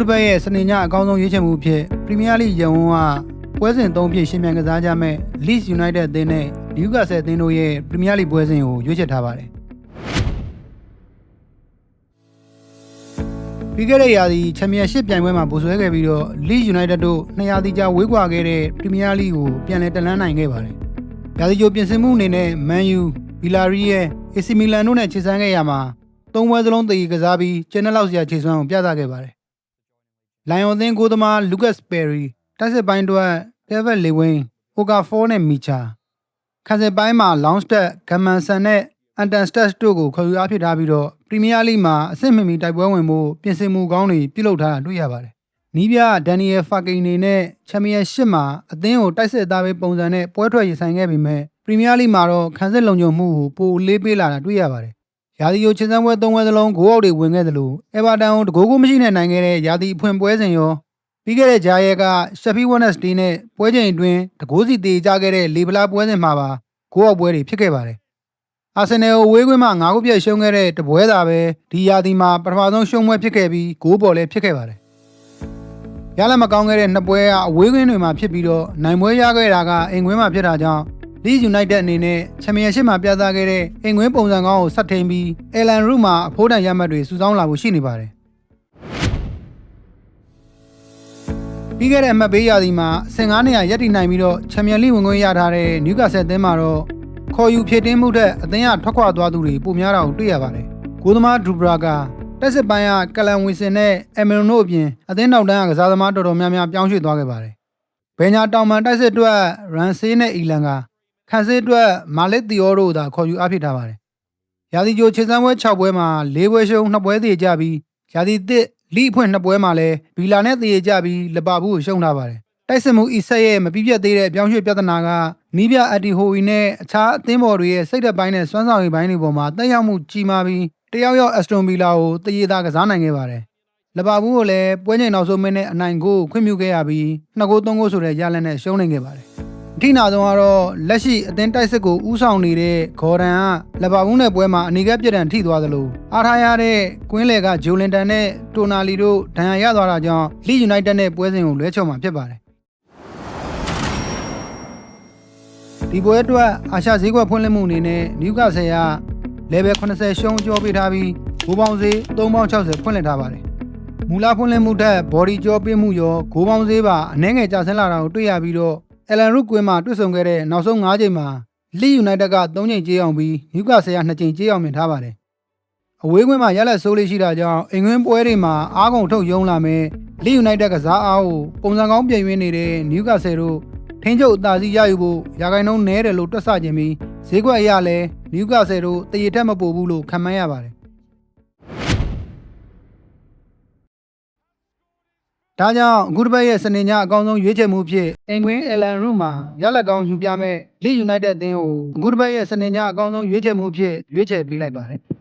တစ်ပတ်ရဲ့စနေညအကောင်းဆုံးရွေးချယ်မှုအဖြစ်ပရီးမီးယားလိရန်ဝန်းကပွဲစဉ်၃ဖြစ်ရှင်မြန်ကစားကြမဲ့ Leeds United အသင်းနဲ့ Newcastle အသင်းတို့ရဲ့ပရီးမီးယားလိပွဲစဉ်ကိုရွေးချယ်ထားပါတယ်။ပြီးခဲ့တဲ့ရာသီချန်ပီယံရှစ်ပြိုင်ပွဲမှာဗိုလ်စွဲခဲ့ပြီးတော့ Leeds United တို့နှစ်ရာသီကြာဝေးကွာခဲ့တဲ့ပရီးမီးယားလိကိုပြန်လည်တက်လှမ်းနိုင်ခဲ့ပါတယ်။ရာသီကြိုပြင်ဆင်မှုအနေနဲ့ Man U, Villarreal, AC Milan တို့နဲ့ခြေစမ်းခဲ့ရမှာသုံးပွဲစလုံးတည်ကစားပြီးကျင်းလောက်စရာခြေစွမ်းကိုပြသခဲ့ပါတယ်။ လိုင်ယွန်အသင်းကိုသမားလူကတ်စပယ်ရီတိုက်စစ်ပိုင်းတွက်ဒေးဗစ်လေဝင်းအိုကာဖောနဲ့မီချာခံစစ်ပိုင်းမှာလောင်းစတက်ဂမန်ဆန်နဲ့အန်တန်စတက်တို့ကိုခေါ်ယူအားဖြစ်ထားပြီးတော့ပရီးမီးယားလိမှာအဆင့်မီမီတိုက်ပွဲဝင်မှုပြင်ဆင်မှုကောင်းတွေပြုလုပ်ထားတာတွေ့ရပါတယ်။နီးပြဒန်နီယယ်ဖာကိန်နေနဲ့ချန်ပီယံရှစ်မှာအသင်းကိုတိုက်စစ်သားပဲပုံစံနဲ့ပွဲထွက်ရင်ဆိုင်ခဲ့ပေမဲ့ပရီးမီးယားလိမှာတော့ခံစစ်လုံခြုံမှုကိုပိုလေးပေးလာတာတွေ့ရပါတယ်။ ရာသီယိုချင်းစမ်းပွဲ၃ပွဲစလုံးဂိုးအောက်တွေဝင်ခဲ့သလိုအေဗာတန်ကိုတကိုးကိုမရှိနဲ့နိုင်ခဲ့တဲ့ရာသီအဖွင့်ပွဲစဉ်ရောပြီးခဲ့တဲ့ဂျာရဲကရှက်ဖီဝက်နက်စတေးနဲ့ပွဲချိန်အတွင်းတကိုးစီတေကြခဲ့တဲ့လေဗလာပွဲစဉ်မှာပါဂိုးအောက်ပွဲတွေဖြစ်ခဲ့ပါတယ်။အာဆင်နယ်ကိုဝေးကွင်းမှာ၅ခုပြည့်ရှုံးခဲ့တဲ့တပွဲသာပဲဒီရာသီမှာပထမဆုံးရှုံးပွဲဖြစ်ခဲ့ပြီးဂိုးပေါ်လည်းဖြစ်ခဲ့ပါတယ်။ရလမကောင်းခဲ့တဲ့နှစ်ပွဲကအဝေးကွင်းတွေမှာဖြစ်ပြီးတော့နိုင်ပွဲရခဲ့တာကအင်ကွင်းမှာဖြစ်တာကြောင့် Leeds United အနေနဲ့ချန်ပီယံရှစ်မှာပြသခဲ့တဲ့အင်ကွင်းပုံစံကောင်းကိုဆက်ထိန်ပြီး Alan Root မှာအဖိုးတန်ရမှတ်တွေစုဆောင်းလာဖို့ရှိနေပါတယ်။ပြီးခဲ့တဲ့အမှတ်ပေးရာသီမှာ15နေရာရပ်တည်နိုင်ပြီးတော့ချန်ပီယံလိဝင်ခွင့်ရထားတဲ့နျူကာဆယ်အသင်းမှာတော့ခေါ်ယူဖြစ်တင်းမှုတဲ့အသင်းကထွက်ခွာသွားသူတွေပိုများတာကိုတွေ့ရပါတယ်။ကိုသမားဒရူဘရာကတက်စစ်ပိုင်းကကလန်ဝီစင်နဲ့အမီရိုနိုအပြင်အသင်းနောက်တန်းကကစားသမားတော်တော်များများပြောင်းရွှေ့သွားခဲ့ပါတယ်။ဘယ်ညာတောင်မန်တက်စစ်အတွက်ရန်ဆေးနဲ့အီလန်က ခန်းစစ်အတွက်မာလစ်တီယောတို့သာခေါ်ယူအားဖြစ်ထားပါတယ်။ရာသီကြိုခြေစမ်းပွဲ6ပွဲမှာ4ပွဲရှုံး2ပွဲသေးကြပြီးရာသီသစ်လိအဖွင့်2ပွဲမှာလည်းဘီလာနဲ့တည်ကြပြီးလပါဘူးကိုရှုံးထားပါတယ်။တိုက်စစ်မှုအီဆက်ရဲ့မပြည့်ပြတ်သေးတဲ့အပြောင်းရွှေ့ပြဿနာကနီးပြအက်တီဟိုဝီနဲ့အခြားအသင်းပေါ်တွေရဲ့စိတ်သက်ပိုင်းနဲ့စွမ်းဆောင်ရည်ပိုင်းတွေပေါ်မှာတက်ရောက်မှုကြီးမားပြီးတယောက်ယောက်အက်စတွန်ဗီလာကိုတရေသာကစားနိုင်ခဲ့ပါတယ်။လပါဘူးကိုလည်းပွဲချိန်နောက်ဆုံးမိနစ်အနိုင်ကိုခွင့်ပြုခဲ့ရပြီးနှစ်ဂိုးသုံးဂိုးဆိုတဲ့ရလဒ်နဲ့ရှုံးနိုင်ခဲ့ပါတယ်။ အထိနာဆုံးကတော့လက်ရှိအသင်းတိုက်စစ်ကိုဥဆောင်နေတဲ့ဂေါ်ဒန်ကလပါဘူးနဲ့ပွဲမှာအနေကပြက်ဒဏ်ထိသွားသလိုအားထားရတဲ့ကွင်းလေကဂျိုလင်တန်နဲ့တိုနာလီတို့ဒဏ်ရာရသွားတာကြောင့်လီယူနိုက်တက်နဲ့ပွဲစဉ်ကိုလွဲချော်မှာဖြစ်ပါတယ်ဒီပွဲအတွက်အာရှဈေးကွက်ဖွင့်လှစ်မှုအနေနဲ့နျူကာဆယ်က level 80ရှုံးကြောပေးထားပြီးဂိုးပေါင်းဈေး360ဖွင့်လှစ်ထားပါတယ်မူလဖွင့်လှစ်မှုထက် body ကြောပေးမှုရောဂိုးပေါင်းဈေးပါအနှဲငယ်ကျဆင်းလာတာကိုတွေ့ရပြီးတော့ အယ်လန်ရုကွင်းမှာတွေ့ဆုံခဲ့တဲ့နောက်ဆုံး၅ချိန်မှာလီယူနိုက်တက်က၃ချိန်ကြေးအောင်ပြီးနျူကာဆယ်က2ချိန်ကြေးအောင်မြင်ထားပါတယ်။အဝေးကွင်းမှာရလက်ဆိုးလေးရှိတာကြောင့်အင်္ဂွင်းပွဲတွေမှာအားကုန်ထုတ်ယုံလာမယ်လီယူနိုက်တက်ကစားအားကိုပုံစံကောင်းပြင်ရင်းနေတဲ့နျူကာဆယ်တို့ထင်းချုပ်အသာစီးရယူဖို့ရာဂိုင်နှုန်းနည်းတယ်လို့တွက်ဆခြင်းပြီးဈေးကွက်အရလဲနျူကာဆယ်တို့တရေထက်မပိုဘူးလို့ခန့်မှန်းရပါတယ်။ ဒါကြောင့်အခုတစ်ပတ်ရဲ့စနေညအကောင်းဆုံးရွေးချယ်မှုဖြစ်အင်ကွင်းအယ်လန်ရုမှာရလက်ကောင်းယူပြမဲ့လီယူနိုက်တက်အသင်းကိုအခုတစ်ပတ်ရဲ့စနေညအကောင်းဆုံးရွေးချယ်မှုဖြစ်ရွေးချယ်ပေးလိုက်ပါတယ်။